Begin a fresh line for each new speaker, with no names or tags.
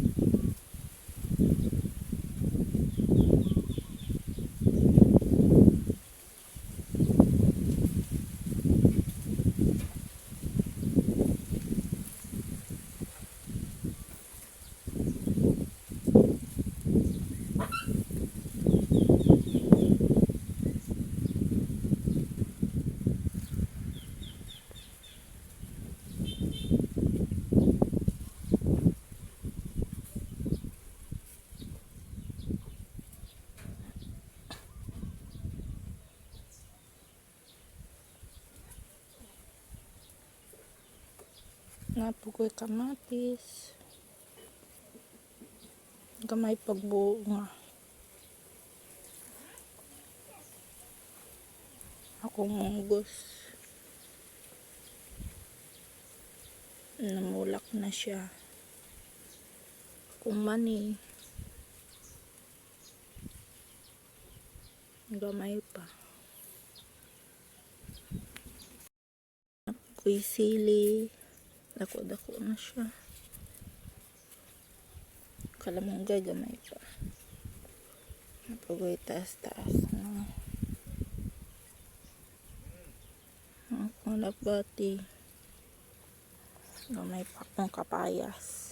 Thank you. Napugoy kamatis. Gamay pagbunga. Akong munggos. Namulak na siya. Kung mani. Gamay pa. Napugoy sili. Dako-dako na siya. Kalamunggay gamay pa. Napugoy taas-taas na. Ang kulabati. Gamay pa akong kapayas.